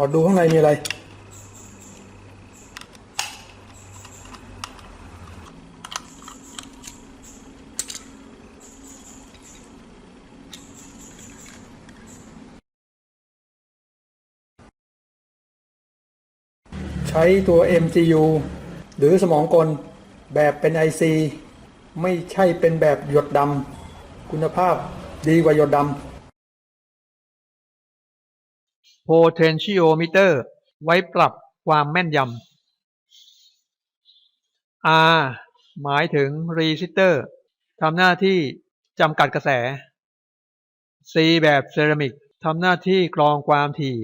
อดดูข้างในมีอะไรใช้ตัว MCU หรือสมองกลแบบเป็น IC ไม่ใช่เป็นแบบหยดดำคุณภาพดีกว่าหยดดำ potentiometer ไว้ปรับความแม่นยำ R หมายถึง resistor ทำหน้าที่จำกัดกระแส C แบบเซรามิกทำหน้าที่กรองความถี่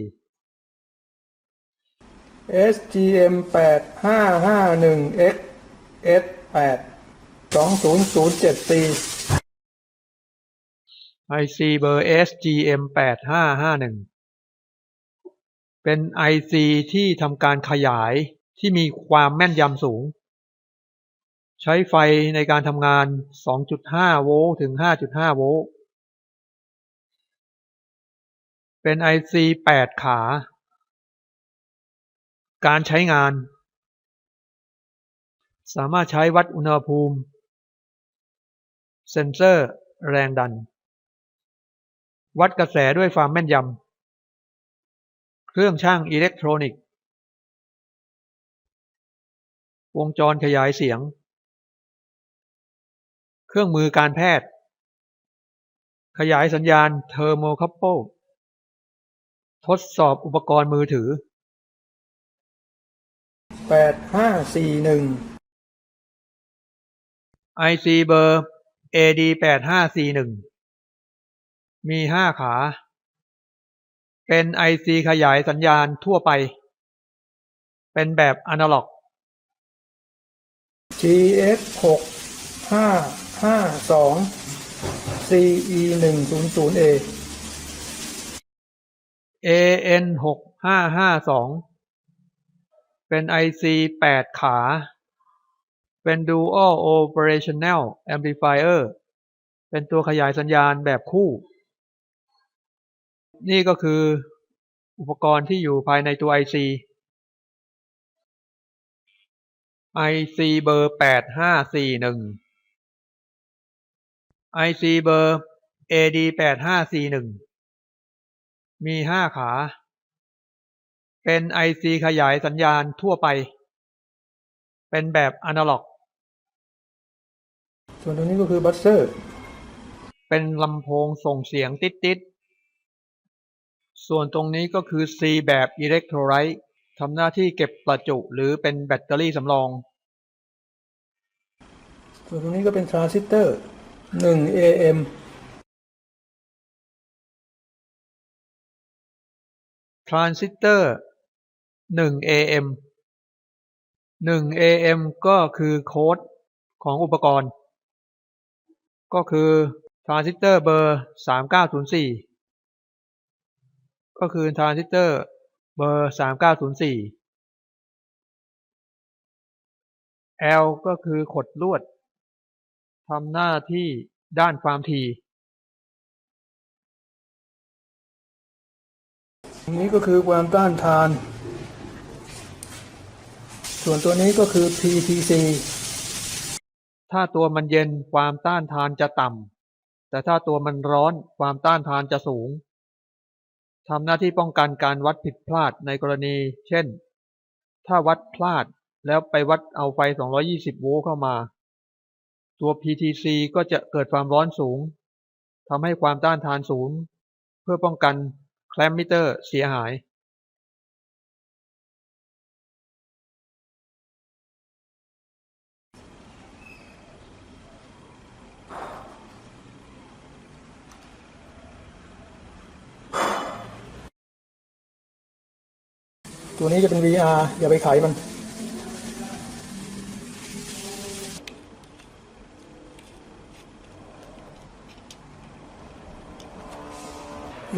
SGM 8 5 5 1 X S 8 2007 C IC เบอร์ SGM 8551 เป็น IC ที่ทำการขยายที่มีความแม่นยำสูง ใช้ไฟในการทำงาน 2.5 โวลต์ถึง 5.5 โวลต์เป็น IC 8 ขา การใช้งาน สามารถใช้วัดอุณหภูมิ เซ็นเซอร์แรงดัน วัดกระแสด้วยความแม่นยำ เครื่องช่างอิเล็กทรอนิกส์ วงจรขยายเสียง เครื่องมือการแพทย์ ขยายสัญญาณเทอร์โมคัพเปิลทดสอบอุปกรณ์มือถือ 8541 IC เบอร์ AD 8541 มี 5 ขา เป็น IC ขยายสัญญาณทั่วไป เป็นแบบอนาล็อก GX 6 5 5 2 CE 1 0 0 A AN 6552 เป็น IC 8 ขา เป็น Dual Operational Amplifier เป็นตัวขยายสัญญาณแบบคู่ นี่ก็คืออุปกรณ์ที่อยู่ภายในตัว IC IC เบอร์8541 IC เบอร์ AD 8541มี5ขา เป็น IC ขยายสัญญาณทั่วไป เป็นแบบอนาล็อก ส่วนตรงนี้ก็คือบัสเซอร์ เป็นลำโพงส่งเสียงติดๆ ส่วนตรงนี้ก็คือ C แบบอิเล็กโทรไลต์ทำหน้าที่เก็บประจุหรือเป็นแบตเตอรี่สำรอง ส่วนตรงนี้ก็เป็นทรานซิสเตอร์ 1 AM ทรานซิสเตอร์ 1 AM 1 AM ก็คือโค้ดของอุปกรณ์ ก็คือทรานซิสเตอร์เบอร์ 3904 ก็คือทรานซิสเตอร์เบอร์3904 L ก็คือขดลวดทำหน้าที่ด้านความถี่ตรงนี้ก็คือความต้านทาน ส่วนตัวนี้ก็คือ PTC ถ้าตัวมันเย็นความต้านทานจะต่ำแต่ถ้าตัวมันร้อนความต้านทานจะสูง ทำหน้าที่ป้องกันการวัดผิดพลาดในกรณี เช่น ถ้าวัดพลาดแล้วไปวัดเอาไฟ 220 โวลต์เข้ามา ตัว PTC ก็จะเกิดความร้อนสูง ทำให้ความต้านทานสูงเพื่อป้องกันแคลมมิเตอร์เสียหาย ตัวนี้จะเป็น VR อย่าไปขายมัน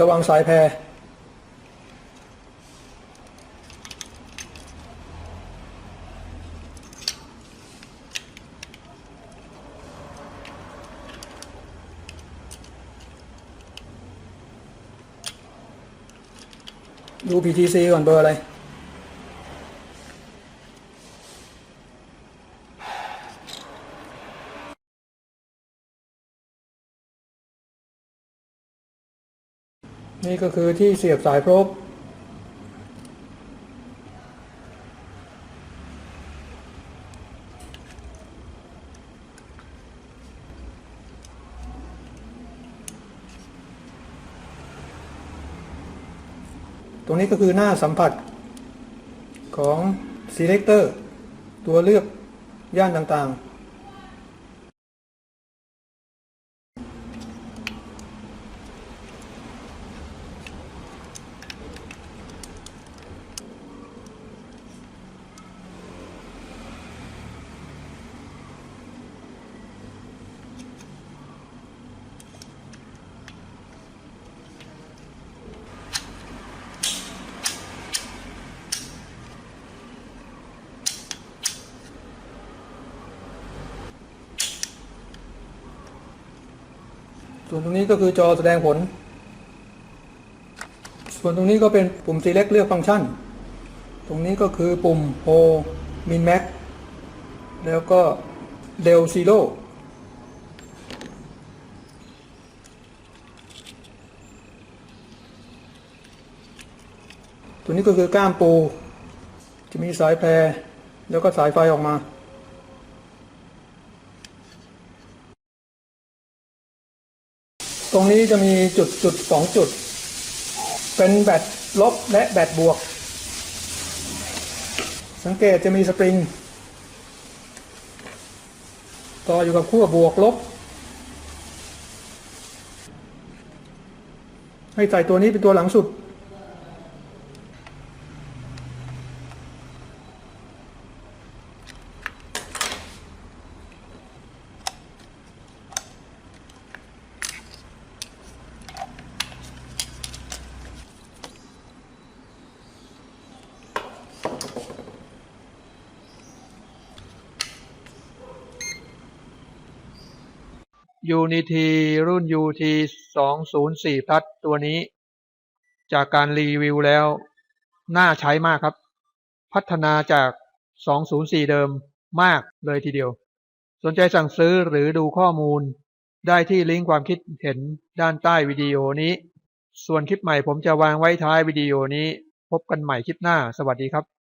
ระวังสายแพรดู PTC ก่อนเบอร์อะไร นี่ก็คือที่เสียบสายพรบตรงนี้ก็คือหน้าสัมผัสของ Selector ตัวเลือกย่านต่างๆ ส่วนตรงนี้ก็คือจอแสดงผล ส่วนตรงนี้ก็เป็นปุ่ม select เลือกฟังก์ชัน ตรงนี้ก็คือปุ่ม o min max แล้วก็ del zero ตัวนี้ก็คือก้ามปู จะมีสายแพร แล้วก็สายไฟออกมา ตรงนี้จะมีจุดจุดสองจุด เป็นแบตลบและแบตบวก สังเกตจะมีสปริง ต่ออยู่กับขั้วบวกลบ ให้ใส่ตัวนี้เป็นตัวหลังสุด Unity รุ่น UT 204 Plus ตัวนี้ จากการรีวิวแล้ว น่าใช้มากครับ พัฒนาจาก 204 เดิมมากเลยทีเดียว สนใจสั่งซื้อหรือดูข้อมูล ได้ที่ลิงก์ความคิดเห็นด้านใต้วิดีโอนี้ ส่วนคลิปใหม่ผมจะวางไว้ท้ายวิดีโอนี้ พบกันใหม่คลิปหน้า สวัสดีครับ